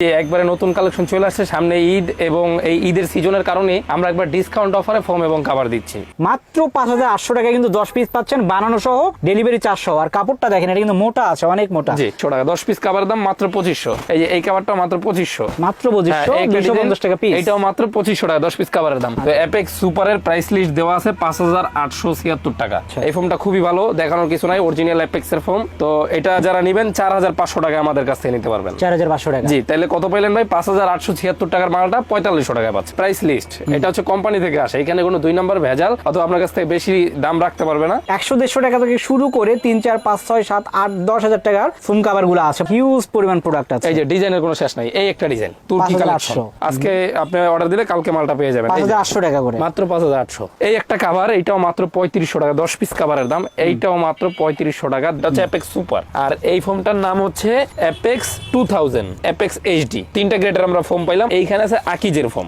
একবারে নতুন কালেকশন চলে আসছে সামনে ঈদ এবং এই ঈদের সিজনের কারণে আমরা একবার ডিসকাউন্ট অফারে ফোম এবং কাভার দিচ্ছি। মাত্র পাঁচ হাজার আটশো টাকা কিন্তু দশ পিস পাচ্ছেন বানানো সহ ডেলিভারি চারশো। আর কাপড়টা দেখেন এটা কিন্তু মোটা আছে অনেক মোটা। জি ছ টাকা দশ পিস কাভার দাম মাত্র পঁচিশশো। এই যে এই কাভারটা মাত্র পঁচিশশো। মাত্র পঁচিশশো দুশো পঞ্চাশ টাকা পিস এটাও মাত্র পঁচিশশো টাকা দশ পিস কাভারের দাম। তো অ্যাপেক্স সুপারের প্রাইস লিস্ট দেওয়া আছে পাঁচ হাজার আটশো ছিয়াত্তর টাকা। এই ফোমটা খুবই ভালো দেখানোর কিছু নাই অরিজিনাল অ্যাপেক্স এর ফোম তো এটা যারা নিবেন চার হাজার পাঁচশো টাকা আমাদের কাছ থেকে নিতে পারবেন। চার হাজার পাঁচশো টাকা। জি তাহলে কত পাইলেন ভাই? পাঁচ হাজার আটশো ছিয়াত্তর টাকার মালটা পঁয়তাল্লিশশো টাকা পাচ্ছে। প্রাইস লিস্ট এটা হচ্ছে কোম্পানি থেকে আসে। এখানে কোনো দুই নম্বর ভেজাল অথবা আপনার কাছ থেকে বেশি দাম রাখতে পারবে না। একশো দেড়শো টাকা থেকে শুরু করে তিন চার পাঁচ ছয় সাত আট দশ হাজার টাকার ফোন কাভারগুলো আছে। হিউজ পরিমাণ প্রোডাক্ট আছে। এই যে ডিজাইনের কোনো শেষ নাই। এই একটা ডিজাইন তুর্কি 5800 কালেকশন আজকে আপনি অর্ডার দিলে কালকে মালটা পেয়ে যাবেন। পাঁচ হাজার আটশো টাকা করে। মাত্র পাঁচ হাজার আটশো। এই একটা কাভার এইটাও মাত্র পঁয়ত্রিশশো টাকা দশ পিস কাভারের দাম। এইটাও মাত্র পঁয়ত্রিশশো টাকা। এটা হচ্ছে অ্যাপেক্স সুপার আর এই ফোনটার নাম হচ্ছে Apex two thousand Apex HD তিনটা গ্রেডের আমরা ফোম পাইলাম। এইখানে আছে আকিজের ফোম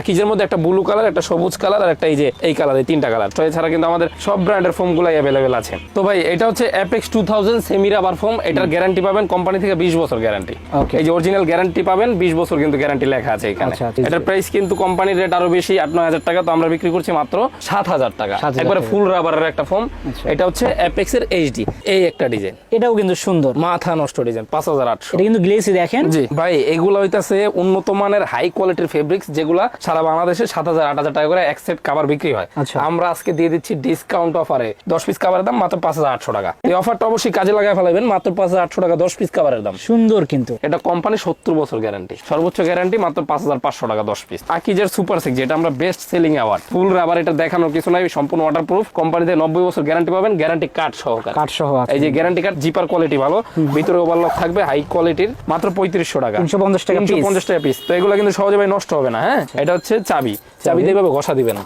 আকিজের মধ্যে একটা ব্লু কালার একটা সবুজ কালার আর একটা এই যে এই কালার এই তিনটা কালার তো এছাড়া কিন্তু আমাদের সব ব্র্যান্ডের ফোম গুলাই অ্যাভেলেবেল আছে। তো ভাই এটা হচ্ছে Apex two thousand semi rubber foam এটার গ্যারান্টি পাবেন কোম্পানি থেকে বিশ বছর গ্যারান্টি এই যে অরিজিনাল গ্যারান্টি পাবেন বিশ বছর কিন্তু গ্যারান্টি লেখা আছে এখানে। আচ্ছা, এটার প্রাইস কিন্তু কোম্পানির রেট আরও বেশি আট নয় হাজার টাকা। তো আমরা বিক্রি করছি মাত্র সাত হাজার টাকা। 7,000 একবারে। ফুল রাবারের একটা ফোম আচ্ছা। এটা হচ্ছে অ্যাপেক্স এর এইচডি এই একটা ডিজাইন এটাও কিন্তু সুন্দর। মাথা নষ্ট ডিজাইন পাঁচ হাজার আটশো। এটা কিন্তু গ্লেসি দেখেন। জি। ভাই এগুলো হইতাছে উন্নত মানের হাই কোয়ালিটির ফেব্রিক্স যেগুলা সারা বাংলাদেশে সাত হাজার আট হাজার টাকা করে এক সেট কাভার বিক্রি হয়। আচ্ছা। আমরা আজকে দিয়ে দিচ্ছি ডিসকাউন্ট অফারে দশ পিস কাভারের দাম মাত্র পাঁচ হাজার আটশো টাকা। এই অফারটা অবশ্যই কাজে লাগায় ফেলাবেন মাত্র পাঁচ হাজার আটশো টাকা দশ পিস কাভারের দাম। সুন্দর কিন্তু। এটা কোম্পানি সত্তর বছর গ্যারান্টি সর্বোচ্চ গ্যারান্টি মাত্র পাঁচ হাজার পাঁচশো টাকা দশ পিস আকিজের সুপার সিক্স যেটা আমরা best selling award full rubber এটা দেখানোর কিছু নাই সম্পূর্ণ ওয়াটার প্রুফ কোম্পানিতে নব্বই বছর গ্যারান্টি পাবেন গ্যারান্টি কার্ড সহকারে। কাঠ সহ এই যে গ্যারান্টি কার্ড জিপার কোয়ালিটি ভালো। ভিতরে ওভারলক থাকবে হাই কোয়ালিটির মাত্র পঁয়ত্রিশশো টাকা। 350 টাকা তিনশো। পঞ্চাশ টাকা পিস তো এগুলো কিন্তু সহজে ভাই নষ্ট হবে না হ্যাঁ? এটা হচ্ছে চাবি। চাবি দিয়ে এভাবে ঘষা দিবে না।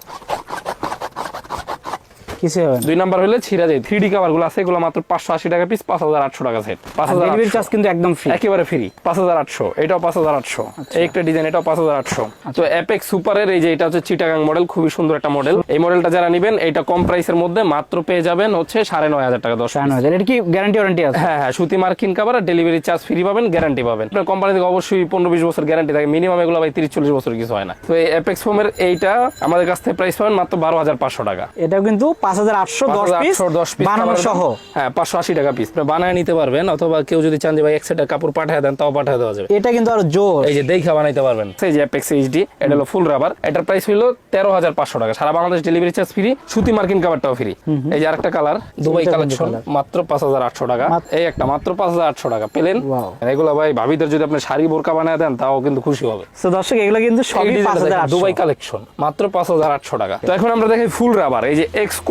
কিছু হবে দুই নাম্বার হলে ছিঁড়া যায়। থ্রি ডি কাভারগুলো আছে এগুলো মাত্র পাঁচশো আশি টাকা পিস পাঁচ হাজার আটশো টাকা সেট পাঁচ হাজার ডেলিভারি চার্জ কিন্তু একদম ফ্রি একেবারে ফ্রি পাঁচ হাজার আটশো এটাও পাঁচ হাজার আটশো। আচ্ছা। একটা ডিজাইন এটাও পাঁচ হাজার আটশো। তো অ্যাপেক্স সুপারের এই যে এটা হচ্ছে চিটাগাং মডেল খুবই সুন্দর একটা মডেল এই মডেলটা যারা নিবেন এটা কম প্রাইসের মধ্যে মাত্র পেয়ে যাবেন হচ্ছে সাড়ে নয় হাজার টাকা দশ হাজার। এটা কি গ্যারান্টি ওয়ারেন্টি আছে? হ্যাঁ হ্যাঁ সুতি মার্কিন কাভার আর ডেলিভারি চার্জ ফ্রি পাবেন গ্যারান্টি পাবেন। আপনার কোম্পানি থেকে অবশ্যই পনেরো বিশ বছর গ্যারান্টি থাকে। মিনিমাম এগুলো ভাই তিরিশ চল্লিশ বছর কিছু হয় না। তো এই অ্যাপেক্স ফোমের এইটা আমাদের কাছ থেকে প্রাইস পাবেন মাত্র বারো হাজার পাঁচশো টাকা। এটাও কিন্তু পাঁচ হাজার আটশো দশ দশ পিস বানানো সহ। হ্যাঁ পাঁচশো আশি টাকা পিস বানায় নিতে পারবেন অথবা কেউ যদি চান যে ভাই এক সেটের কাপড় পাঠায় দেন তাও পাঠায় দেওয়া যাবে। এটা কিন্তু আরও জোর। এই যে দেখা বানাইতে পারবেন। সেই যে অ্যাপেক্স এইচডি এটা হলো ফুল রাবার এটার প্রাইস হলো তেরো হাজার পাঁচশো টাকা। সারা বাংলাদেশ ডেলিভারি চার্জ ফ্রি সুতি মার্কিন কাভারটাও ফ্রি এই যে আরেকটা কালার দুবাই কালেকশন মাত্র পাঁচ হাজার আটশো টাকা। এই একটা মাত্র পাঁচ হাজার আটশো টাকা। পেলেন. এগুলো ভাই ভাবিদের যদি আপনি শাড়ি বোরকা বানায় দেন তাও কিন্তু খুশি হবে। তো দর্শক এগুলো কিন্তু সবই দুবাই কালেকশন মাত্র পাঁচ হাজার আটশো টাকা। তো এখন আমরা দেখি ফুল রাবার এই যে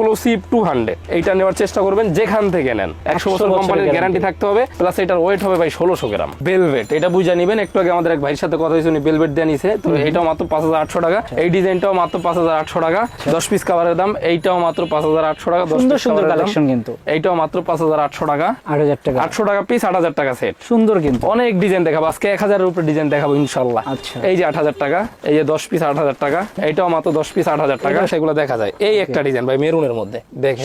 এক্সক্লুসিভ টু হান্ড্রেড এইটা নেওয়ার চেষ্টা করবেন যেখান থেকে নেন। একশো বছর কোম্পানির গ্যারান্টি থাকতে হবে প্লাস এটার ওয়েট হবে ভাই ষোলোশো গ্রাম। বেলভেট এটা বুঝে নিবেন একটু আগে আমাদের এক ভাইয়ের সাথে কথা হয়েছে উনি বেলভেট দিয়ে নিছে তো এটাও মাত্র পাঁচ হাজার আটশো টাকা। আচ্ছা। এই ডিজাইনটাও মাত্র পাঁচ হাজার আটশো টাকা। দশ পিস কাভারের দাম এইটাও মাত্র পাঁচ হাজার আটশো টাকা সুন্দর সুন্দর। কালেকশন কিন্তু। এইটাও মাত্র পাঁচ হাজার আটশো টাকা। আট হাজার টাকা। আটশো টাকা পিস আট হাজার টাকা সেট সুন্দর কিন্তু। অনেক ডিজাইন দেখাবো আজকে এক হাজারের উপরে ডিজাইন দেখাবো ইনশাল্লাহ। আচ্ছা। এই যে আট হাজার টাকা এই যে দশ পিস আট হাজার টাকা এইটাও মাত্র দশ পিস আট হাজার টাকা সেগুলো দেখা যায়। এই একটা ডিজাইন ভাই মেরুনের মধ্যে।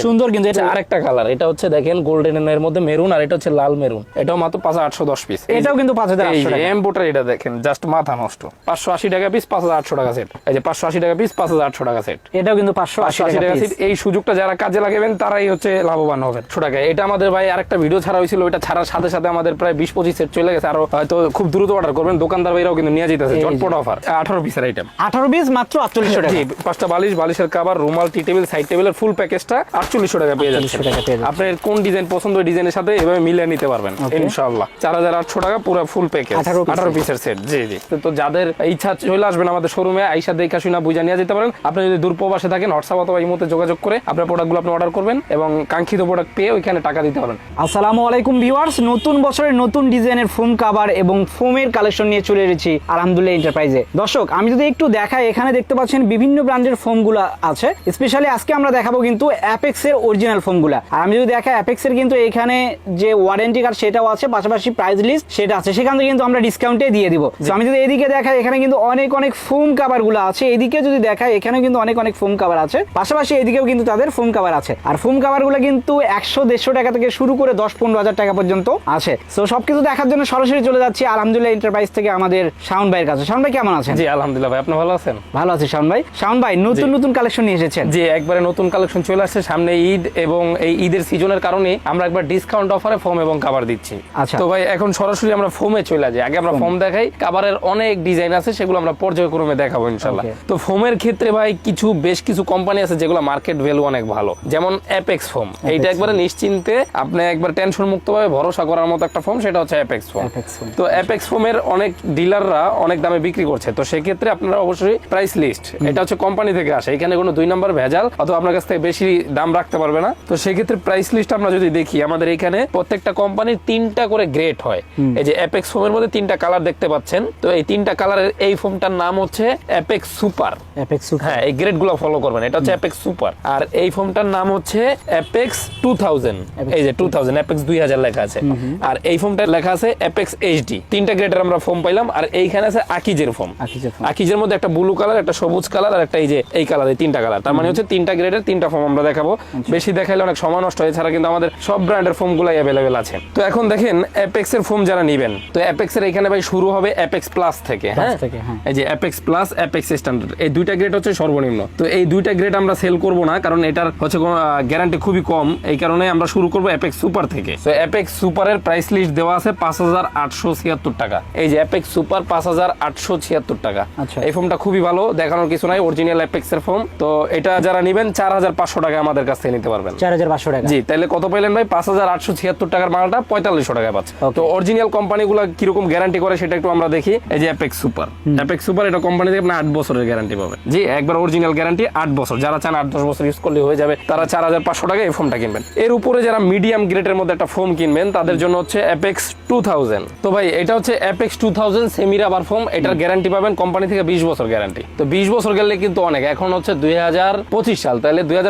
সুন্দর কিন্তু এটা আরেকটা কালার এটা হচ্ছে দেখেন গোল্ডেন এর মধ্যে মেরুন আর এটা হচ্ছে লাল মেরুন এটাও মাত্র পাঁচ আটশো দশ পিস এটাও কিন্তু পাঁচ হাজার এম্বোটার এটা দেখেন জাস্ট মাথা নষ্ট। পাঁচশো আশি টাকা পিস পাঁচ হাজার আটশো টাকা সেট এই যে পাঁচশো আশি টাকা পিস পাঁচ হাজার আটশো টাকা সেট এটাও কিন্তু পাঁচশো আশি টাকা seat, এই সুযোগটা যারা কাজে লাগাবেন তারাই হচ্ছে লাভবান হবেন। ছোট টাকা এটা আমাদের ভাই আরেকটা ভিডিও ছাড়া হয়েছিল ওইটা ছাড়ার সাথে সাথে আমাদের প্রায় বিশ পঁচিশ সেট চলে গেছে। আরও হয়তো খুব দ্রুত অর্ডার করবেন। দোকানদার ভাইরাও কিন্তু নিয়ে যেতেছে। চটপট অফার আঠারো পিসের আইটেম আঠারো পিস মাত্র আটচল্লিশশো টাকা। পাঁচটা বালিশ বালিশের কাবার রুমাল টি টেবিল সাইড টেবিলের ফুল প্যাকেজটা আটচল্লিশশো টাকা পেয়ে যাচ্ছে 4800 টাকা পেয়ে যাচ্ছেন। আপনার কোন ডিজাইন পছন্দ ওই ডিজাইনের সাথে এভাবে মিলিয়ে নিতে পারবেন. ইনশাআল্লাহ। চার হাজার আটশো টাকা পুরো ফুল প্যাকেজ আঠারো পিসের সেট জি জি। তো যাদের ইচ্ছা চলে আসবেন আমাদের শোরুমে আইসা দেখা শুনা বুঝা নিয়ে যেতে পারেন। আপনি যদি দূর প্রবাসে থাকেন হোয়াটসঅ্যাপ অথবা এই মুহূর্তে যোগাযোগ করে আপনার প্রোডাক্টগুলো আপনি অর্ডার করবেন এবং কাঙ্ক্ষিত প্রোডাক্ট পেয়ে ওইখানে টাকা দিতে পারেন আসসালামু আলাইকুম ভিউয়ার্স নতুন বছরের নতুন ডিজাইনের ফোম কাভার এবং ফোমের কালেকশন নিয়ে চলে এসেছি আলহামদুলিল্লাহ এন্টারপ্রাইজে দর্শক আমি যদি একটু দেখাই এখানে দেখতে পাচ্ছেন বিভিন্ন ব্র্যান্ডের ফোমগুলো আছে। স্পেশালি আজকে আমরা দেখাবো কিন্তু অ্যাপেক্স এর অরিজিনাল ফোমগুলা আর আমি যদি দেখা অ্যাপেক্স এর কিন্তু এখানে যে ওয়ারেন্টি কার্ড সেটাও আছে পাশাপাশি প্রাইস লিস্ট সেটা আছে। সেখান থেকে কিন্তু আমরা ডিসকাউন্টে দিয়ে দিব। তো আমি যদি এদিকে দেখাই এখানে কিন্তু অনেক অনেক ফোম কাভারগুলো আছে। এদিকে যদি দেখাই এখানে কিন্তু অনেক অনেক ফোম কাভার আছে। পাশাপাশি এদিকেও কিন্তু তাদের ফোম কাভার আছে। আর ফোম কাভারগুলো কিন্তু একশো দেড়শো টাকা থেকে শুরু করে দশ পনেরো হাজার টাকা পর্যন্ত আছে। তো সবকিছু দেখার জন্য সরাসরি চলে যাচ্ছি আলহামদুলিল্লাহ এন্টারপ্রাইজ থেকে আমাদের শাওন ভাইয়ের কাছে। শাওন ভাই কেমন আছেন? জি আলহামদুলিল্লাহ ভাই আপনি ভালো আছেন? ভালো আছে শাওন ভাই। শাওন ভাই নতুন নতুন কালেকশন নিয়ে এসেছেন? যে একবারে নতুন কালেকশন চলে আসছে সামনে ঈদ এবং এই ঈদের সিজনের কারণে আমরা একবার ডিসকাউন্ট অফারে ফোম এবং কাভার দিচ্ছি। আচ্ছা। তো ভাই এখন সরাসরি আমরা ফোমে চলে যাই। আগে আমরা ফোম দেখাই। কাভারের অনেক ডিজাইন আছে সেগুলো আমরা পর্যায়ক্রমে দেখাবো ইনশাল্লাহ তো ফোমের ক্ষেত্রে ভাই কিছু বেশ কিছু কোম্পানি আছে যেগুলো মার্কেট ভ্যালু অনেক ভালো। যেমন অ্যাপেক্স ফোম এইটা একবারে নিশ্চিন্তে আপনি একবার টেনশন মুক্ত ভাবে ভরসা করার মতো একটা ফোম সেটা হচ্ছে অ্যাপেক্স ফোম তো অ্যাপেক্স ফোমের অনেক ডিলাররা অনেক দামে বিক্রি করছে। তো সেক্ষেত্রে আপনারা অবশ্যই প্রাইস লিস্ট এটা হচ্ছে কোম্পানি থেকে আসে। এখানে কোনো দুই নম্বর ভেজাল অথবা আপনার কাছ থেকে বেশি দাম রাখতে পারবে না। তো সেক্ষেত্রে প্রাইস লিস্ট আমরা যদি দেখি আমাদের এখানে প্রত্যেকটা কোম্পানির তিনটা করে গ্রেড হয়। এই যে অ্যাপেক্স ফোমের মধ্যে তিনটা কালার দেখতে পাচ্ছেন। তো এই তিনটা কালারের এই ফোমটার নাম হচ্ছে অ্যাপেক্স সুপার অ্যাপেক্স হ্যাঁ এই ফলো করবেন। এটা হচ্ছে অ্যাপেক্স সুপার আর এই ফোমটার নাম হচ্ছে অ্যাপেক্স টু থাউজেন্ড এই যে টু থাউজেন্ড অ্যাপেক্স দুই হাজার লেখা আছে। আর এই ফোমটা লেখা আছে অ্যাপেক্স এইচডি তিনটা গ্রেডের আমরা ফোম পাইলাম। আর এইখানে আছে আকিজের ফোম আকিজের আকিজের মধ্যে একটা ব্লু কালার একটা সবুজ কালার আর একটা এই যে এই কালার এই তিনটা কালার তার মানে হচ্ছে তিনটা গ্রেডের তিনটা ফোম আমরা দেখাবো। বেশি দেখাইলে অনেক সময় নষ্ট হয় এছাড়া কিন্তু আমাদের সব ব্র্যান্ডের ফোম গুলাই অ্যাভেলেবেল আছে। তো এখন দেখেন অ্যাপেক্স এর ফোম যারা নিবেন তো অ্যাপেক্স এর এখানে ভাই শুরু হবে অ্যাপেক্স প্লাস থেকে হ্যাঁ? হ্যাঁ। এই যে অ্যাপেক্স প্লাস অ্যাপেক্স স্ট্যান্ডার্ড এই দুইটা গ্রেড হচ্ছে সর্বনিম্ন। তো এই দুইটা গ্রেড আমরা সেল করব না কারণ এটার হচ্ছে গ্যারান্টি খুবই কম। এই কারণে আমরা শুরু করব অ্যাপেক্স সুপার থেকে। তো অ্যাপেক্স সুপারের প্রাইস লিস্ট দেওয়া আছে পাঁচ হাজার আটশো ছিয়াত্তর টাকা। এই যে অ্যাপেক্স সুপার পাঁচ হাজার আটশো ছিয়াত্তর টাকা। আচ্ছা। এই ফোমটা খুবই ভালো দেখানোর কিছু নাই অরিজিনাল অ্যাপেক্স এর ফোম তো এটা যারা নিবেন চার হাজার পাঁচশো টাকা আমাদের কাছ থেকে নিতে পারবেন। চার হাজার পাঁচশো টাকা। জি তাহলে কত পাইলেন ভাই? পাঁচ হাজার আটশো ছিয়াত্তর টাকার মালটা পঁয়তাল্লিশশো টাকায় পাচ্ছে। তো অরিজিনাল কোম্পানিগুলো কীরকম গ্যারান্টি করে সেটা একটু আমরা দেখি। এই যে অ্যাপেক্স সুপার অ্যাপেক্স সুপার এটা কোম্পানি থেকে আপনি আট বছরের গ্যারান্টি পাবেন। জি একবার অরিজিনাল গ্যারান্টি আট বছর। যারা চান আট দশ বছর ইউজ করলে হয়ে যাবে তারা চার হাজার পাঁচশো টাকা এই ফোমটা কিনবেন। এর উপরে যারা মিডিয়াম গ্রেডের মধ্যে একটা ফোম কিনবেন তাদের জন্য হচ্ছে অ্যাপেক্স টু থাউজেন্ড তো ভাই এটা হচ্ছে Apex two thousand semi rubber foam এটার গ্যারান্টি পাবেন কোম্পানি থেকে বিশ বছর গ্যারান্টি তো বিশ বছর গেলে কিন্তু অনেক। এখন হচ্ছে দুই হাজার পঁচিশ সাল তাহলে দুই হাজার পঁয়তাল্লিশ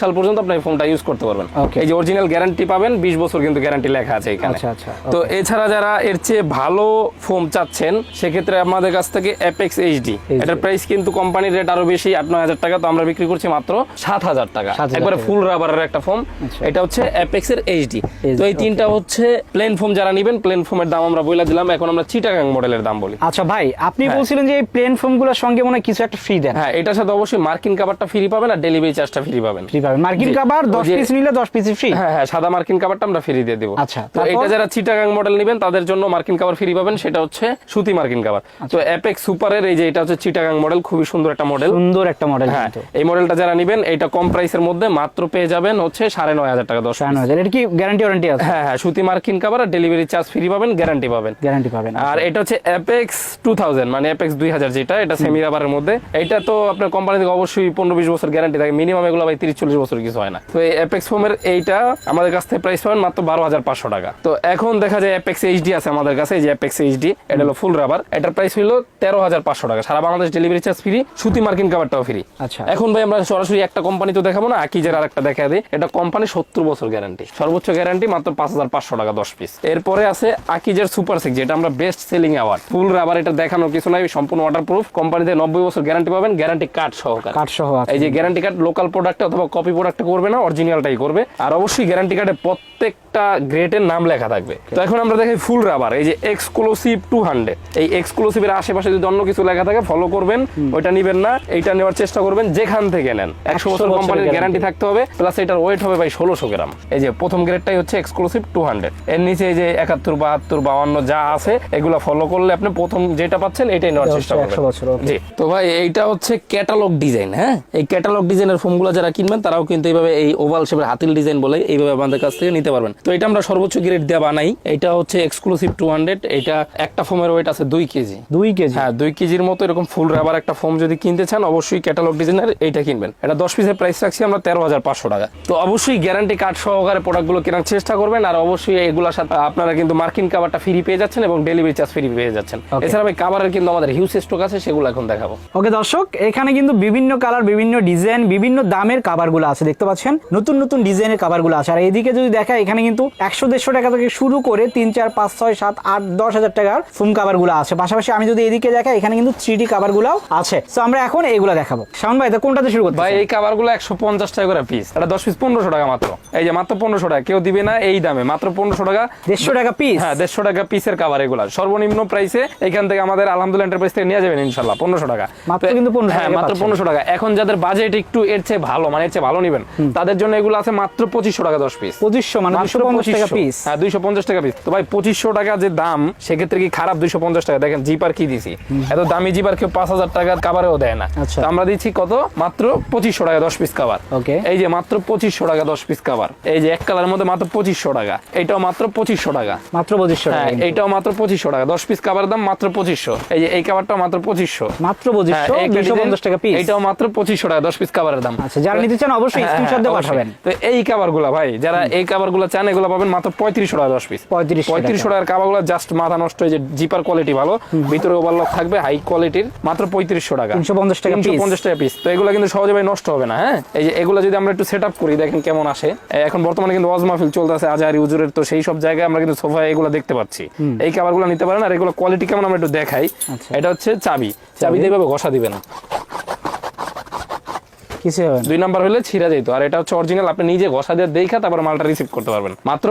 সাল পর্যন্ত আপনি ফোনটা ইউজ করতে পারবেন। এই যে অরিজিনাল গ্যারান্টি পাবেন বিশ বছর কিন্তু গ্যারান্টি লেখা আছে এখানে। আচ্ছা, আচ্ছা, তো এছাড়া যারা এর চেয়ে ভালো ফোম চাচ্ছেন সেক্ষেত্রে আমাদের কাছ থেকে অ্যাপেক্স এইচডি এটার প্রাইস কিন্তু কোম্পানির রেট আরও বেশি আট নয় হাজার টাকা তো আমরা বিক্রি করছি মাত্র সাত হাজার টাকা। একবারে ফুল রাবারের একটা ফোম আচ্ছা। এটা হচ্ছে অ্যাপেক্স এর এইচডি তো এই তিনটা হচ্ছে প্লেন ফোম যারা নিবেন প্লেন ফোমের দাম আমরা বলে দিলাম। এখন আমরা চিটাগাং মডেলের দাম বলি। আচ্ছা ভাই আপনি হ্যাঁ। বলছিলেন যে এই প্লেন ফোমগুলোর সঙ্গে মনে কিছু একটা ফ্রি দেন। হ্যাঁ এটার সাথে অবশ্যই মার্কিন কাভারটা ফ্রি পাবেন আর ডেলিভারি চার্জটা ফ্রি পাবেন। ফ্রি পাবেন। মার্কিন জি। কাবার ওই দশ যে- পিস নিলে দশ পিস ফ্রি হ্যাঁ হ্যাঁ সাদা মার্কিন কাভারটা আমরা ফ্রি দিয়ে দেবো। আচ্ছা, তো এটা যারা চিটাগাং মডেল নেবেন তাদের জন্য মার্কিন কাভার ফ্রি পাবেন সেটা হচ্ছে সুতি মার্কিন কাভার আচ্ছা। তো অ্যাপেক্স সুপারের এই যে এটা হচ্ছে চিটাগাং মডেল খুবই সুন্দর একটা মডেল সুন্দর একটা মডেল হ্যাঁ এই মডেলটা যারা নেবেন এটা কম প্রাইসের মধ্যে মাত্র পেয়ে যাবেন হচ্ছে সাড়ে নয় হাজার টাকা দশ সাড়ে নয় হাজার। এটা কি গ্যারান্টি ওয়ারেন্টি আছে? হ্যাঁ হ্যাঁ সুতি মার্কিন কাভার আর ডেলিভারি চার্জ ফ্রি পাবেন গ্যারান্টি পাবেন। গ্যারান্টি পাবেন আর এটা হচ্ছে অ্যাপেক্স টু থাউজেন্ড মানে অ্যাপেক্স দুই হাজার যেটা এটা সেমি রাবারের মধ্যে। এটা তো আপনার কোম্পানি থেকে অবশ্যই পনেরো বিশ বছর গ্যারান্টি থাকে। মিনিমাম এগুলো ভাই তিরিশ চল্লিশ বছর কিছু হয় না। তো এই অ্যাপেক্স ফোমের এইটা আমাদের কাছ থেকে প্রাইস পাবেন মাত্র বারো হাজার পাঁচশো টাকা। তো এখন দেখা যায় অ্যাপেক্স এইচডি আছে আমাদের কাছে এই যে অ্যাপেক্স এইচডি এটা হলো ফুল রাবার এটার প্রাইস হলো তেরো হাজার পাঁচশো টাকা। সারা বাংলাদেশ ডেলিভারি চার্জ ফ্রি সুতি মার্কিন কাভারটাও ফ্রি আচ্ছা। এখন ভাই আমরা সরাসরি একটা কোম্পানি তো দেখাবো না আকিজের আর একটা দেখা দিই। এটা কোম্পানি সত্তর বছর গ্যারান্টি সর্বোচ্চ গ্যারান্টি মাত্র পাঁচ হাজার পাঁচশো টাকা দশ পিস এরপরে আছে আকিজের সুপার সিক্স যেটা আমরা best selling award full rubber এটা দেখানোর কিছু নাই সম্পূর্ণ ওয়াটার প্রুফ কোম্পানিতে নব্বই বছর গ্যারান্টি পাবেন গ্যারান্টি কার্ড সহকারে। কার্ড সহ এই যে গ্যারান্টি কার্ড লোকাল প্রোডাক্ট অথবা কপি প্রোডাক্ট করবে না অরিজিনালটাই করবে। আর অবশ্যই গ্যারান্টি কার্ডে প্রত্যেকটা গ্রেডের নাম লেখা থাকবে। তো এখন আমরা দেখি ফুল রাবার এই যে এক্সক্লুসিভ টু হান্ড্রেড এই এক্সক্লুসিভের আশেপাশে যদি অন্য কিছু লেখা থাকে ফলো করবেন ওইটা নিবেন না এইটা নেওয়ার চেষ্টা করবেন যেখান থেকে নেন। একশো বছর কোম্পানির গ্যারান্টি থাকতে হবে প্লাস এটার ওয়েট হবে ভাই ষোলোশো গ্রাম। এই যে প্রথম গ্রেডটাই হচ্ছে এক্সক্লুসিভ টু হান্ড্রেড এর নিচে এই যে একাত্তর বাহাত্তর বাউান্ন যা আছে এগুলো ফলো করলে আপনি প্রথম যেটা পাচ্ছেন এটাই নেওয়ার চেষ্টা করবেন। 100 বছর, okay। জি। তো ভাই এইটা হচ্ছে ক্যাটালগ ডিজাইন হ্যাঁ? এই ক্যাটালগ ডিজাইনের ফোমগুলো যারা কিনবেন তারাও কিন্তু এইভাবে এই ওভাল শেপের হাতিল ডিজাইন বলে এইভাবে আমাদের কাছ থেকে নিতে পারবেন। তো এটা আমরা সর্বোচ্চ গ্রেড দেওয়া বানাই। এটা হচ্ছে এক্সক্লুসিভ টু হান্ড্রেড এটা একটা ফোমের ওয়েট আছে দুই কেজি। দুই কেজি? হ্যাঁ দুই কেজির মতো এরকম ফুল রাবার একটা ফোম যদি কিনতে চান অবশ্যই ক্যাটালগ ডিজাইনের এইটা কিনবেন। এটা দশ পিসের প্রাইস রাখছি আমরা তেরো হাজার পাঁচশো টাকা। তো অবশ্যই গ্যারান্টি কার্ড সহকারে প্রোডাক্টগুলো কেনার চেষ্টা করবেন আর অবশ্যই এগুলোর সাথে আপনারা কিন্তু মার্কিন কাভারটা ফ্রি পেয়ে যাচ্ছেন এবং ডেলিভারি চার্জ ফ্রি পেয়ে যাচ্ছেন। এছাড়া ভাই কাভারের কিন্তু আমাদের হিউজ স্টক আছে সেগুলো এখন দেখাবো। ওকে দর্শক এখানে কিন্তু বিভিন্ন কালার বিভিন্ন ডিজাইন বিভিন্ন দামের ডিজাইনের কাভারগুলো আছে দেখতে পাচ্ছেন? নতুন নতুন ডিজাইনের কাভারগুলো আছে। আর এইদিকে যদি দেখা এখানে কিন্তু একশো দেড়শো টাকা থেকে শুরু করে তিন চার পাঁচ ছয় সাত আট দশ হাজার টাকার ফোম কাভারগুলো আছে। পাশাপাশি আমি যদি এদিকে দেখা এখানে কিন্তু থ্রি ডি কাভারগুলো আছে। তো আমরা এখন এইগুলো দেখাবো। শাওন ভাই তো কোনটাতে শুরু করতে ভাই এই কাবারগুলো একশো পঞ্চাশ টাকা করে পিস এটা দশ পিস পনেরোশো টাকা মাত্র। এই যে মাত্র পনেরোশো টাকা কেউ দিবে না এই দামে। মাত্র পনেরোশো টাকা দেড়শো টাকা পিস হ্যাঁ দেড়শো টাকা পিসের কাবার এগুলা সর্বনিম্ন প্রাইসে এখান থেকে আমাদের আলহামদুলিল্লাহ এন্টারপ্রাইজ থেকে নিয়ে যাবেন ইনশাল্লাহ পনেরোশো টাকা। মাত্র কিন্তু হ্যাঁ মাত্র পনেরোশো টাকা। এখন যাদের বাজেট একটু এর চেয়ে ভালো মানে এর চেয়ে ভালো নিবেন। তাদের জন্য এগুলো আছে মাত্র পঁচিশশো টাকা দশ পিস পঁচিশশো মানে দুশো পঞ্চাশ টাকা পিস হ্যাঁ দুইশো পঞ্চাশ টাকা পিস তো ভাই পঁচিশশো টাকা যে দাম সেক্ষেত্রে কি খারাপ দুইশো পঞ্চাশ টাকা? দেখেন জিপার কি দিছি? এত দামি জিপার কেউ পাঁচ হাজার টাকার কাবারেও দেয় না। আচ্ছা। তো আমরা দিচ্ছি কত? মাত্র পঁচিশশো টাকা দশ পিস কাবার Okay. এই যে মাত্র পঁচিশশো টাকা দশ পিস কাবার এই যে এক কালারের মধ্যে মাত্র পঁচিশশো টাকা। এটাও মাত্র পঁচিশশো টাকা। মাত্র পঁচিশশো টাকা হ্যাঁ কিন্তু। মাত্র পঁচিশশো টাকা। দশ পিস কাবারের দাম মাত্র পঁচিশশো। এই যে এই কাবারটাও মাত্র পঁচিশশো। মাত্র পঁচিশশো দুশো পঞ্চাশ টাকা পিস এটাও মাত্র পঁচিশশো টাকা দশ পিস কাবারের দাম। আচ্ছা যারা নিতে চান অবশ্যই হ্যাঁ, স্ক্রিনশট দিয়ে হ্যাঁ, পাঠাবেন। তো এই কাবারগুলা ভাই যারা এই কাবারগুলা চান এগুলো পাবেন মাত্র পঁয়ত্রিশশো টাকা দশ পিস 3500 পঁয়ত্রিশশো টাকার কাবারগুলা জাস্ট মাথা নষ্ট হয়ে যে জিপার কোয়ালিটি ভালো ভিতরে ওভারলক থাকবে হাই কোয়ালিটির মাত্র পঁয়ত্রিশশো টাকা। 350 টাকা piece। পঞ্চাশ টাকা পিস তো এগুলো কিন্তু সহজে ভাই নষ্ট হবে না হ্যাঁ? এই যে এগুলো যদি আমরা একটু সেট আপ করি দেখেন কেমন আসে। এখন বর্তমানে কিন্তু ওয়াজ মাহফিল চলতেছে আজারি উজুরের তো সেই সব জায়গায় আমরা কিন্তু সোফা এগুলো দেখতে পাচ্ছি। এই কাবারগুলো নিতে পারেন আর এগুলো কোয়ালিটি কেমন আমরা একটু দেখাই। আচ্ছা। এটা হচ্ছে চাবি। চাবি দিয়ে এভাবে ঘষা দিবে না। কিছু হবে দুই নাম্বার হলে ছিঁড়া যেত। আর এটা হচ্ছে অরিজিনাল আপনি নিজে ঘষা দিয়ে দেখা তারপর মালটা রিসিভ করতে পারবেন। মাত্র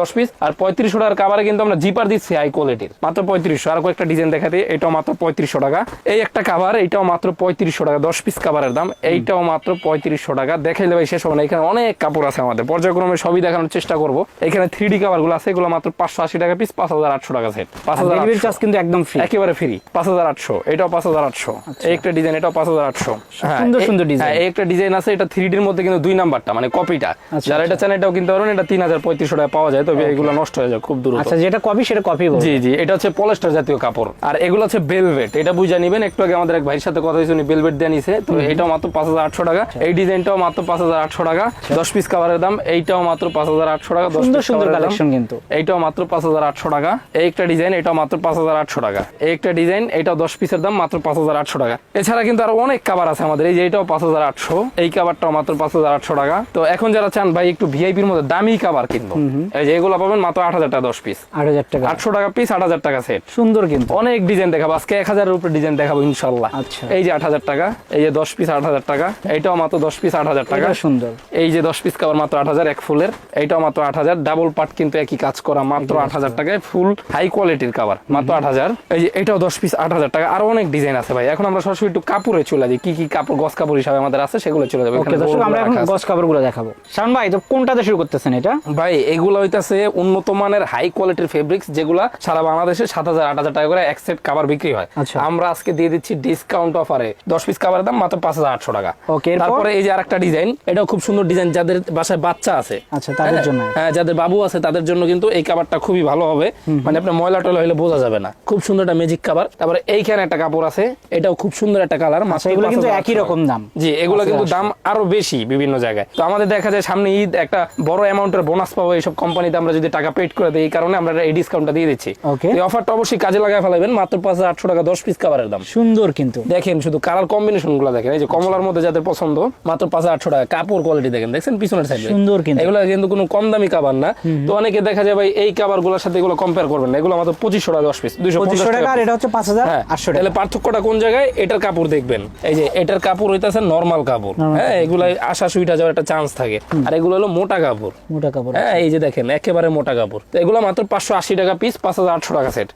দশ পিস আর পঁয়ত্রিশশো টাকার কাবারে কিন্তু আমরা জিপার দিচ্ছি হাই কোয়ালিটির মাত্র পঁয়ত্রিশশো আর কয়েকটা ডিজাইন এটাও মাত্র পঁয়ত্রিশশো টাকা। এই একটা কাভার এটাও মাত্র পঁয়ত্রিশশো টাকা দশ পিস কাভারের দাম। এইটাও মাত্র পঁয়ত্রিশশো টাকা। দেখাইলে ভাই শেষ হবে না। এখানে অনেক কাপড় আছে আমাদের। পর্যায়ক্রমে সবই দেখানোর চেষ্টা করব। এখানে থ্রি ডি কাভারগুলো আছে। এগুলো মাত্র পাঁচশো আশি টাকা পিস পাঁচ হাজার আটশো টাকা সেট পাঁচ হাজার চার্জ কিন্তু একদম ফ্রি একেবারে ফ্রি পাঁচ হাজার আটশো। এটাও পাঁচ হাজার আটশো। এই একটা ডিজাইন এটাও পাঁচ হাজার আটশো। সুন্দর সুন্দর design। হ্যাঁ একটা ডিজাইন আছে এটা থ্রি ডির মধ্যে কিন্তু দুই নাম্বারটা মানে কপিটা আচ্ছা, যারা এটা চান এটাও কিনতে পারবেন এটা তিন হাজার পঁয়ত্রিশশো টাকা পাওয়া যায় তবে এগুলো নষ্ট হয়ে যায় খুব দ্রুত। আচ্ছা যেটা কপি সেটা কপি জি জি এটা হচ্ছে পলেস্টার জাতীয় কাপড়। আর এগুলো হচ্ছে বেলভেট এটা বুঝে নিবেন একটু আগে আমাদের এক ভাইয়ের সাথে কথা হয়েছে উনি বেলভেট দিয়ে নিছে তো এটাও মাত্র পাঁচ হাজার আটশো টাকা। আচ্ছা। এই ডিজাইনটাও মাত্র পাঁচ হাজার আটশো টাকা। দশ পিস কাভারের দাম এইটাও মাত্র পাঁচ হাজার আটশো টাকা সুন্দর সুন্দর। কালেকশন কিন্তু। এইটাও মাত্র পাঁচ হাজার আটশো টাকা। এই একটা ডিজাইন এটাও মাত্র পাঁচ হাজার আটশো টাকা। এই একটা ডিজাইন এটাও দশ পিসের দাম মাত্র পাঁচ হাজার আটশো টাকা। এছাড়া কিন্তু আরও অনেক কাভার আছে আমাদের এই যে এটাও পাঁচ হাজার আটশো। এই কাবারটাও মাত্র পাঁচ হাজার আটশো টাকা। তো এখন যারা চান ভাই একটু ভিআইপির মধ্যে দামি কাবার কিনবো। এই যে এগুলো পাবেন মাত্র আট হাজার টাকা দশ পিস আট হাজার টাকা। আটশো টাকা পিস আট হাজার টাকা সেট সুন্দর কিন্তু। অনেক ডিজাইন দেখাবো। আজকে এক হাজারের উপরে ডিজাইন দেখাবো ইনশাল্লাহ। আচ্ছা। এই যে আট হাজার টাকা এই যে দশ পিস আট হাজার টাকা এইটাও মাত্র দশ পিস আট হাজার টাকা। সুন্দর। এই যে দশ পিস কাবার মাত্র আট হাজার এক ফুলের। এইটাও মাত্র আট হাজার। ডাবল পার্ট কিন্তু একই কাজ করা মাত্র আট হাজার টাকায় ফুল হাই কোয়ালিটির কাবার মাত্র আট হাজার। এই যে এটাও দশ পিস আট হাজার টাকা। আরও অনেক ডিজাইন আছে ভাই। এখন আমরা সরাসরি একটু কাপড়ে চলে যাই। কি কি কাপড় গস কাপড় হিসাবে আমাদের আছে সেগুলো চলে যাবে। ওকে দর্শক আমরা এখন গস কাপড়গুলো দেখাবো। শাওন ভাই তো কোনটাতে শুরু করতেছেন এটা? ভাই এগুলো হইতাছে উন্নত মানের হাই কোয়ালিটির ফেব্রিক্স যেগুলা সারা বাংলাদেশে সাত হাজার আট হাজার টাকা করে এক সেট কাবার বিক্রি হয়। আচ্ছা। আমরা আজকে দিয়ে দিচ্ছি ডিসকাউন্ট অফারে দশ পিস কাবারের দাম মাত্র পাঁচ হাজার আটশো টাকা। Okay, এরপর? তারপরে এই যে আরেকটা ডিজাইন এটাও খুব সুন্দর ডিজাইন যাদের বাসায় বাচ্চা আছে। আচ্ছা, তাদের হ্যাঁ, জন্য। হ্যাঁ যাদের বাবু আছে তাদের জন্য কিন্তু এই কাবারটা খুবই ভালো হবে। মানে আপনার ময়লা টয়লা হলে বোঝা যাবে না। খুব সুন্দর একটা ম্যাজিক কাবার তারপরে এইখানে একটা কাপড় আছে এটাও খুব সুন্দর একটা কালার আচ্ছা এগুলো কিন্তু একই রকম দাম। জি এগুলো কিন্তু। দাম আরও বেশি বিভিন্ন জায়গায়। তো আমাদের দেখা যায় সামনে ঈদ একটা বড় অ্যামাউন্টের বোনাস পাবো এইসব কোম্পানিতে আমরা যদি টাকা পেড করে দিই এই কারণে আমরা এই ডিসকাউন্টটা দিয়ে দিচ্ছি. এই অফারটা অবশ্যই কাজে লাগায় ফেলাবেন মাত্র পাঁচ হাজার আটশো টাকা দশ পিস কাভারের দাম। সুন্দর কিন্তু। দেখেন শুধু কালার কম্বিনেশনগুলো দেখেন এই যে কমলার মধ্যে যাদের পছন্দ মাত্র পাঁচ হাজার আটশো টাকা কাপড় কোয়ালিটি দেখেন দেখছেন পিছনের সাইডে সুন্দর কিন্তু। এগুলো কিন্তু কোনো কম দামি কাবার না। তো অনেকে দেখা যায় ভাই এই কাবারগুলোর সাথে এগুলো কম্পেয়ার করবেন না এগুলো মাত্র পঁচিশশো টাকা দশ পিস দুইশো পঁচিশশো টাকা আর এটা হচ্ছে পাঁচ হাজার হ্যাঁ আটশো টাকা। তাহলে পার্থক্যটা কোন জায়গায়? এটার কাপড় দেখবেন। এই যে এটার কাপড় হইতাছে নরমাল কাপড়। হ্যাঁ এগুলো আশা সুইটা যাওয়ার একটা চান্স থাকে। আর এগুলো হলো মোটা কাপড়। মোটা কাপড় হ্যাঁ এই যে দেখেন একেবারে মোটা কাপড়। তো এগুলো মাত্র পাঁচশো আশি টাকা পিস পাঁচ হাজার আটশো টাকা সেট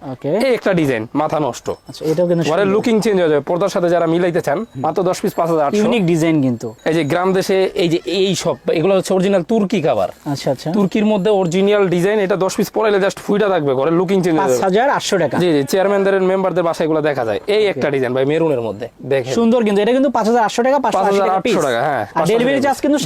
এই একটা ডিজাইন মাথা নষ্ট। আচ্ছা এটাও কিন্তু ঘরের লুকিং চেঞ্জ হয়ে যাবে। পর্দার সাথে যারা মিলাইতে চান মাত্র দশ পিস পাঁচ হাজার আটশো। ইউনিক ডিজাইন কিন্তু। এই যে গ্রাম দেশে এই যে এই সব এগুলো হচ্ছে অরিজিনাল তুর্কি কাবার আচ্ছা আচ্ছা। তুর্কির মধ্যে অরিজিনাল ডিজাইন এটা দশ পিস পরাইলে জাস্ট ফুইটা থাকবে ঘরের লুকিং চেঞ্জ হয়ে পাঁচ হাজার আটশো টাকা। জি জি চেয়ারম্যানদের মেম্বারদের বাসায় এগুলো দেখা যায়। এই একটা ডিজাইন ভাই মেরুনের মধ্যে। দেখেন। সুন্দর কিন্তু এটা কিন্তু পাঁচ হাজার আটশো টাকা পাঁচ আটশো টাকা হ্যাঁ ডেলিভারি চার্জ কিন্তু।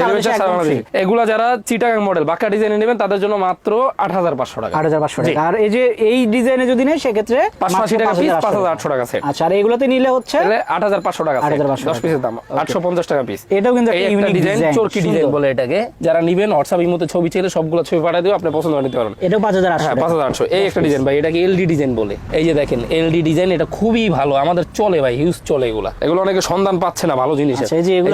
এগুলা যারা চিটাগাং মডেল বাঁকা ডিজাইনে নেবেন তাদের জন্য মাত্র আট হাজার পাঁচশো টাকা। আট হাজার পাঁচশো টাকা। আর এই যে এই ডিজাইনে যদি নেয় সেক্ষেত্রে পাঁচশো টাকা পিস পাঁচ হাজার আটশো টাকা সেট আচ্ছা আর এগুলোতে নিলে হচ্ছে আট হাজার পাঁচশো টাকা set, 8,500 দশ পিসের দাম আটশো পঞ্চাশ টাকা পিস এটাও কিন্তু ইউনিক ডিজাইন ডিজাইন চরকি ডিজাইন বলে এটাকে। যারা নিবেন হোয়াটসঅ্যাপ ইমোতে ছবি চাইলে সবগুলো ছবি পাঠিয়ে দেবো আপনি পছন্দ করে নিতে পারেন এটাও পাঁচ হাজার আটশো হ্যাঁ পাঁচ হাজার আটশো। এই একটা ডিজাইন ভাই এটাকে এলডি ডিজাইন বলে। এই যে দেখেন এলডি ডিজাইন এটা খুবই ভালো। আমাদের চলে ভাই হিউজ চলে এগুলা। এগুলো অনেকে সন্ধান পাচ্ছে না ভালো জিনিসের।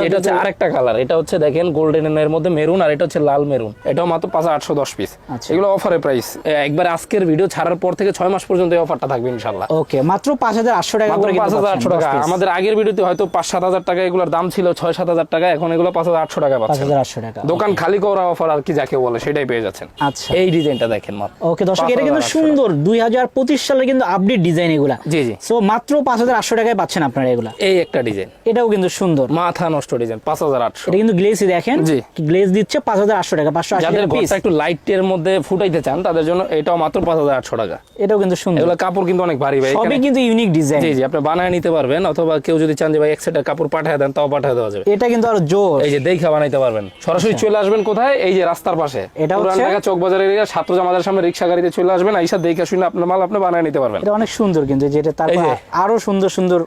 এটা হচ্ছে আরেকটা কালার এটা হচ্ছে দেখেন গোল্ডেন এর মধ্যে মেরুন আর এটা হচ্ছে লাল মেরুন এটাও মাত্র পাঁচ আটশো দশ পিস আচ্ছা। এগুলো অফারের প্রাইস একবার আজকের ভিডিও ছাড়ার পর থেকে ছয় মাস পর্যন্ত এই অফারটা থাকবে ইনশাল্লাহ ওকে মাত্র পাঁচ হাজার আটশো টাকা মাত্র পাঁচ হাজার আটশো টাকা। আমাদের আগের ভিডিওতে হয়তো পাঁচ সাত হাজার টাকা এগুলোর দাম ছিল ছয় সাত হাজার টাকা। এখন এগুলো পাঁচ হাজার আটশো টাকা পাঁচ হাজার আটশো টাকা দোকান খালি করা অফার আর কি যাকে বলে সেটাই পেয়ে যাচ্ছেন। আচ্ছা। এই ডিজাইনটা দেখেন মাত্র। ওকে দর্শক এটা কিন্তু সুন্দর। দুই হাজার পঁচিশ সালে কিন্তু আপডেট ডিজাইন এগুলা। জি, জি। সো মাত্র পাঁচ হাজার আটশো টাকায় পাচ্ছেন আপনারা এগুলা। এই একটা ডিজাইন এটাও কিন্তু সুন্দর। মাথা নষ্ট ডিজাইন পাঁচ হাজার আটশো। এটা কিন্তু গ্লেসি দেখেন জি। গ্লেজ দিচ্ছে পাঁচ হাজার আটশো টাকা পাঁচশো আশি যাদের ঘরটা একটু লাইটের মধ্যে ফুটাইতে চান তাদের জন্য এটাও মাত্র পাঁচ হাজার আটশো টাকা। এটাও কিন্তু সুন্দর। এগুলো কাপড় কিন্তু অনেক ভারী ভাই সবই কিন্তু ইউনিক ডিজাইন জি জি আপনি বানায় নিতে পারবেন অথবা কেউ যদি চান যে ভাই এক সেটের কাপড় পাঠিয়ে দেন তাও পাঠিয়ে দেওয়া যাবে। এটা কিন্তু আরও জোর। এই যে দেখা বানাইতে পারবেন। সরাসরি চলে আসবেন কোথায়? এই যে রাস্তার পাশে। এটা পুরান হচ্ছে- ঢাকা চক বাজার এরিয়া ছাত্র জামাদের সামনে রিক্সা গাড়িতে চলে আসবেন আইসা দেখে শুনে আপনার মাল আপনি বানায় নিতে পারবেন। এটা অনেক সুন্দর কিন্তু যেটা তারপর আরও সুন্দর সুন্দর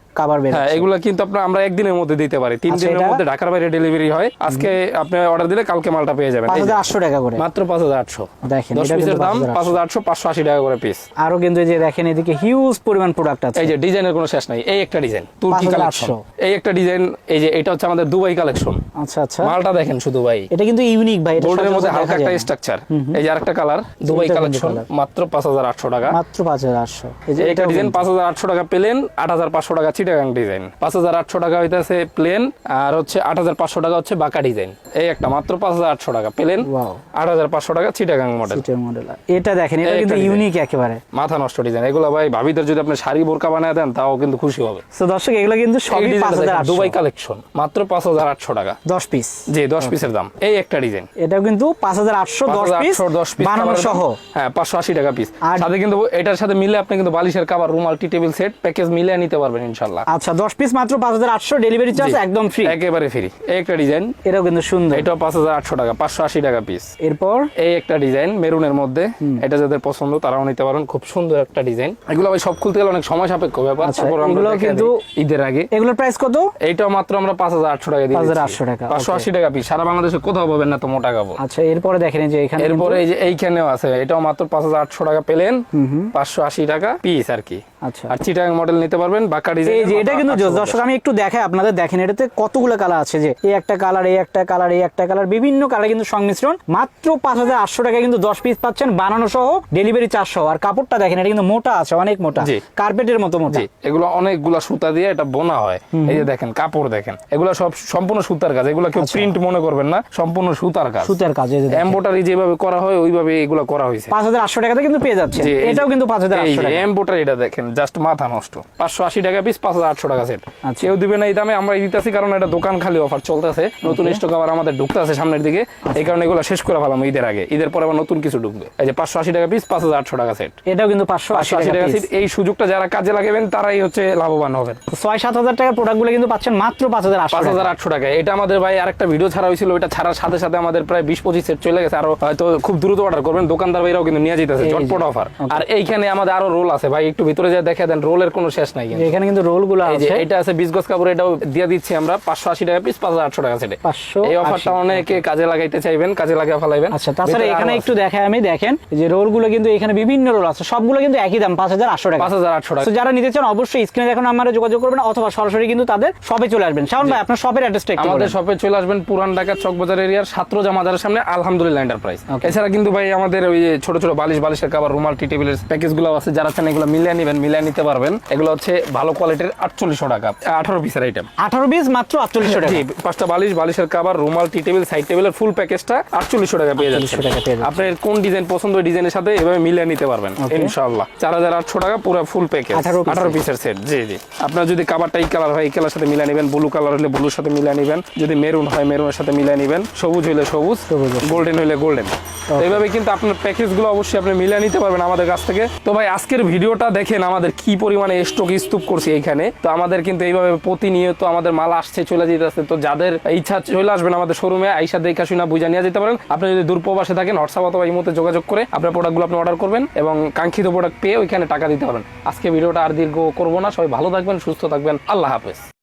বের হ্যাঁ এগুলো কিন্তু আপনার আমরা একদিনের মধ্যে দিতে পারি তিন আচ্ছা, দিনের মধ্যে ঢাকার বাইরে ডেলিভারি হয়। আজকে আপনি অর্ডার দিলে কালকে মালটা পেয়ে যাবেন। পাঁচ এই যে, হাজার আটশো টাকা করে। মাত্র পাঁচ হাজার আটশো। দেখেন, দশ এটা পিসের দাম 5,800 পাঁচ হাজার আটশো পাঁচশো আশি টাকা করে পিস আরও কিন্তু এই যে দেখেন এদিকে হিউজ পরিমাণ প্রোডাক্ট আছে। এই যে ডিজাইনের কোনো শেষ নাই। এই একটা ডিজাইন তুর্কি 5,800 কালেকশন এই একটা ডিজাইন এই যে এটা হচ্ছে আমাদের দুবাই কালেকশন আচ্ছা আচ্ছা। মালটা দেখেন শুধু ভাই। এটা কিন্তু ইউনিক ভাই এটা গোল্ডের মধ্যে হালকা একটা স্ট্রাকচার এই যে আরেকটা কালার দুবাই কালেকশন মাত্র পাঁচ হাজার আটশো টাকা। মাত্র পাঁচ হাজার আটশো। এই যে এটাও ডিজাইন কিন্তু- পাঁচ হাজার আটশো টাকা প্লেন আট হাজার পাঁচশো টাকা চিটাগাং ডিজাইন পাঁচ হাজার আটশো টাকা হইতেছে প্লেন আর হচ্ছে আট হাজার পাঁচশো টাকা হচ্ছে বাঁকা ডিজাইন এই একটা মাত্র পাঁচ হাজার আটশো টাকা প্লেন Wow. আট হাজার পাঁচশো টাকা চিটাগাং মডেল সিটের মডেল এটা দেখেন এটা কিন্তু ইউনিক একেবারে। মাথা নষ্ট ডিজাইন এগুলো ভাই ভাবিদের যদি আপনি শাড়ি বোরকা বানায় দেন তাও কিন্তু খুশি হবে। তো দর্শক এগুলো কিন্তু সবই ডিজাইনটা পাঁচ হাজার দেখেন, আটশো। দুবাই কালেকশন মাত্র পাঁচ হাজার আটশো টাকা। দশ পিস জি দশ পিসের দাম। এই একটা ডিজাইন এটাও কিন্তু পাঁচ হাজার আটশো দশ পিস 5,800 দশ পিস বানানো সহ। হ্যাঁ পাঁচশো আশি টাকা পিস সাথে কিন্তু এটার সাথে মিলে আপনি কিন্তু বালিশের কাবার রুমাল টি টেবিল সেট প্যাকেজ মিলে নিতে পারবেন ইনশাল্লাহ আচ্ছা দশ পিস মাত্র পাঁচ হাজার আটশো ডেলিভারি চার্জ একদম ফ্রি একেবারে ফ্রি এই একটা ডিজাইন এটাও কিন্তু সুন্দর। এটাও পাঁচ হাজার আটশো টাকা পাঁচশো আশি টাকা পিস এরপর? এই একটা ডিজাইন মেরুনের মধ্যে। এটা যাদের পছন্দ তারাও নিতে পারেন। খুব সুন্দর একটা ডিজাইন এগুলো ভাই সব খুলতে গেলে অনেক সময় সাপেক্ষ ব্যাপার। আচ্ছা, দেখাই কিন্তু- ঈদের আগে। এগুলোর প্রাইস কত? এইটাও মাত্র আমরা পাঁচ হাজার আটশো টাকা দিয়ে 5,800 টাকা, পাঁচশো okay. আশি টাকা পিস সারা বাংলাদেশে কোথাও পাবেন না তো মোটা কাপড়। আচ্ছা এরপরে দেখেন যে এখানে এরপরে এই যে এইখানেও আছে এটাও মাত্র পাঁচ হাজার আটশো টাকা পেলেন। পাঁচশো আশি টাকা পিস আর কি। আচ্ছা। আর চিটাং মডেল নিতে পারবেন বাঁকা ডিজাইন এই যে এটা কিন্তু দর্শক আমি একটু দেখাই আপনাদের দেখেন এটাতে কতগুলো কালার আছে যে এই একটা কালার এই একটা কালার এই একটা কালার বিভিন্ন কালার কিন্তু সংমিশ্রণ। মাত্র পাঁচ হাজার আটশো টাকা কিন্তু দশ পিস পাচ্ছেন বানানো সহ ডেলিভারি চার্জ সহ। আর কাপড়টা দেখেন এটা কিন্তু মোটা আছে অনেক মোটা। কার্পেটের মতো মোটা। এগুলো অনেকগুলা সুতা দিয়ে এটা বোনা হয়। এই যে দেখেন কাপড় দেখেন এগুলো সব সম্পূর্ণ সুতার কাজ। এগুলো কেউ প্রিন্ট মনে করবেন না সম্পূর্ণ সুতার কাজ। সুতার কাজ এম্বোটারি যেভাবে করা হয় ওইভাবে এগুলো করা হয়েছে। পাঁচ হাজার আটশো টাকাতে কিন্তু পেয়ে যাচ্ছে এটাও কিন্তু পাঁচ হাজার আটশো এম্বোটারি এটা দেখেন জাস্ট মাথা নষ্ট। পাঁচশো আশি টাকা পিস পাঁচ হাজার আটশো টাকা সেট আচ্ছা। কেউ দিবে না এই দামে আমরা দিতেছি কারণ এটা দোকান খালি অফার চলতেছে। নতুন স্টক আবার আমাদের ঢুকতেছে সামনের দিকে। এই কারণে এগুলো শেষ করে ফেলাম ঈদের আগে। ঈদের পরে আবার নতুন কিছু ঢুকবে। এই যে পাঁচশো আশি টাকা পিস পাঁচ হাজার আটশো টাকা সেট এটাও কিন্তু পাঁচশো আশি টাকা সেট এই সুযোগটা যারা কাজে লাগাবেন তারাই হচ্ছে লাভবান হবেন। ছয় সাত হাজার টাকার প্রোডাক্টগুলো কিন্তু পাচ্ছেন মাত্র পাঁচ হাজার আটশো পাঁচ হাজার আটশো টাকা। এটা আমাদের ভাই আরেকটা ভিডিও ছাড়া হয়েছিল ওইটা ছাড়ার সাথে সাথে আমাদের প্রায় বিশ পঁচিশ সেট চলে গেছে। আরও হয়তো খুব দ্রুত অর্ডার করবেন। দোকানদার ভাইরাও কিন্তু নিয়ে যেতেছে চটপট অফার আর এইখানে আমাদের আরও রোল আছে। ভাই একটু ভিতরে দেখে দেন রোলের কোনো শেষ নাই এখানে কিন্তু রোলগুলো আছে। এটা আছে বিশ গজ কাপড় এটাও দিয়ে দিচ্ছি আমরা পাঁচশো আশি টাকা পিস পাঁচ হাজার আটশো টাকা সেটে 580 এই অফারটা অনেকে কাজে লাগাইতে চাইবেন কাজে লাগিয়ে ফেলাইবেন। আচ্ছা তাছাড়া এখানে একটু দেখাই আমি দেখেন যে রোলগুলো কিন্তু এখানে বিভিন্ন রোল আছে সবগুলো কিন্তু একই দাম পাঁচ হাজার আটশো টাকা। পাঁচ হাজার আটশো টাকা। তো যারা নিতে চান অবশ্যই স্ক্রিনে দেখুন আমরা যোগাযোগ করবেন অথবা সরাসরি কিন্তু তাদের শপে চলে আসবেন। শাওন ভাই আপনার শপের অ্যাড্রেসটা একটু আমাদের শপে চলে আসবেন পুরান ঢাকা চকবাজার এরিয়ার ছাত্রজা মাজারের সামনে আলহামদুলিল্লাহ এন্টারপ্রাইজ এছাড়া কিন্তু ভাই আমাদের ওই ছোট ছোট বালিশ বালিশের কাবার রুমাল টি টেবিলের প্যাকেজগুলো আছে যারা চান এগুলো মিলিয়ে নেবেন মিলিয়ে নিতে পারবেন। এগুলো হচ্ছে ভালো কোয়ালিটির আটচল্লিশশো টাকা আঠারো পিসের আইটেম আঠারো পিস মাত্র আটচল্লিশশো টাকা। পাঁচটা বালিশ বালিশের কাবার রুমাল টি টেবিল সাইড টেবিলের ফুল প্যাকেজটা আটচল্লিশশো টাকা পেয়ে যাচ্ছে 4800 টাকা পেয়ে যাচ্ছেন। আপনার কোন ডিজাইন পছন্দ ওই ডিজাইনের সাথে এভাবে মিলিয়ে নিতে পারবেন ইনশাআল্লাহ। চার হাজার আটশো টাকা পুরো ফুল প্যাকেজ 18 আঠারো পিসের সেট জি জি। আপনার যদি কাবারটা এই কালার হয় এই কালার সাথে মিলিয়ে নেবেন ব্লু কালার হলে ব্লুর সাথে মিলিয়ে নেবেন যদি মেরুন হয় মেরুনের সাথে মিলিয়ে নেবেন সবুজ হলে সবুজ গোল্ডেন হলে গোল্ডেন এইভাবে কিন্তু আপনার প্যাকেজগুলো অবশ্যই আপনি মিলিয়ে নিতে পারবেন আমাদের কাছ থেকে। তো ভাই আজকের ভিডিওটা দেখেন আমাদের কি পরিমাণে স্টক স্তূপ করছি এইখানে? তো আমাদের কিন্তু এইভাবে প্রতিনিয়ত আমাদের মাল আসছে, চলে যেতেছে। তো যাদের ইচ্ছা চলে আসবেন আমাদের শোরুমে আইসা দেখা শুনা বুঝা নিয়ে যেতে পারেন। আপনি যদি দূরপ্রবাসে থাকেন হোয়াটসঅ্যাপ অথবা এই মধ্যে যোগাযোগ করে আপনার প্রোডাক্টগুলো আপনি অর্ডার করবেন এবং কাঙ্ক্ষিত প্রোডাক্ট পেয়ে ওইখানে টাকা দিতে পারেন আজকে ভিডিওটা আর দীর্ঘ করব না। সবাই ভালো থাকবেন, সুস্থ থাকবেন। আল্লাহ হাফেজ।